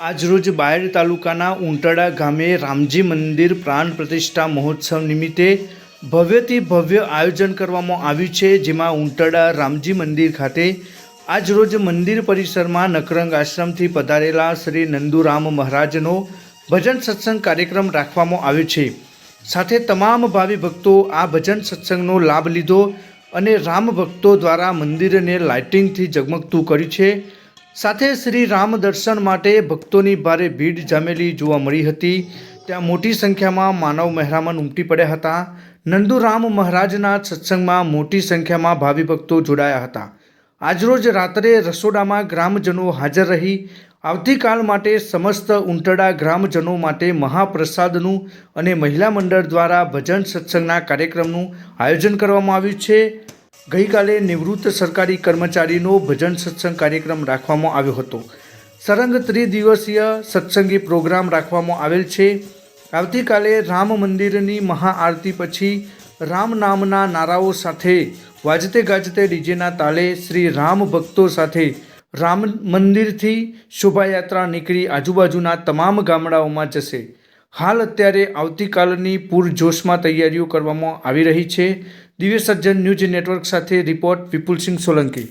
આજરોજ બાયડ તાલુકાના ઉંટડા ગામે રામજી મંદિર પ્રાણ પ્રતિષ્ઠા મહોત્સવ નિમિત્તે ભવ્યથી ભવ્ય આયોજન કરવામાં આવ્યું છે, જેમાં ઉંટડા રામજી મંદિર ખાતે આજરોજ મંદિર પરિસરમાં નકરંગ આશ્રમથી પધારેલા શ્રી નંદુરામ મહારાજનો ભજન સત્સંગ કાર્યક્રમ રાખવામાં આવ્યો છે. સાથે તમામ ભાવિ ભક્તો આ ભજન સત્સંગનો લાભ લીધો અને રામ ભક્તો દ્વારા મંદિરને લાઇટિંગથી ઝગમગતું કર્યું છે. સાથે શ્રી રામ દર્શન માટે ભક્તોની ભારે ભીડ જામેલી જોવા મળી હતી. ત્યાં મોટી સંખ્યામાં માનવ મહેરામણ ઉમટી પડ્યા હતા. નંદુરામ મહારાજના સત્સંગમાં મોટી સંખ્યામાં ભાવિ ભક્તો જોડાયા હતા. આજરોજ રાત્રે રસોડામાં ગ્રામજનો હાજર રહી આવતીકાલ માટે સમસ્ત ઉંટડા ગ્રામજનો માટે મહાપ્રસાદનું અને મહિલા મંડળ દ્વારા ભજન સત્સંગના કાર્યક્રમનું આયોજન કરવામાં આવ્યું છે. ગઈકાલે નિવૃત્ત સરકારી કર્મચારીનો ભજન સત્સંગ કાર્યક્રમ રાખવામાં આવ્યો હતો. સરંગ ત્રિદિવસીય સત્સંગી પ્રોગ્રામ રાખવામાં આવેલ છે. આવતીકાલે રામ મંદિરની મહાઆરતી પછી રામ નામના નારાઓ સાથે વાજતે ગાજતે ડીજેના તાલે શ્રી રામ ભક્તો સાથે રામ મંદિરથી શોભાયાત્રા નીકળી આજુબાજુના તમામ ગામડાઓમાં જશે. હાલ અત્યારે આવતીકાલની પૂરજોશમાં તૈયારીઓ કરવામાં આવી રહી છે. દિવ્ય સજ્જન ન્યૂઝ નેટવર્ક સાથે રિપોર્ટ વિપુલસિંહ સોલંકી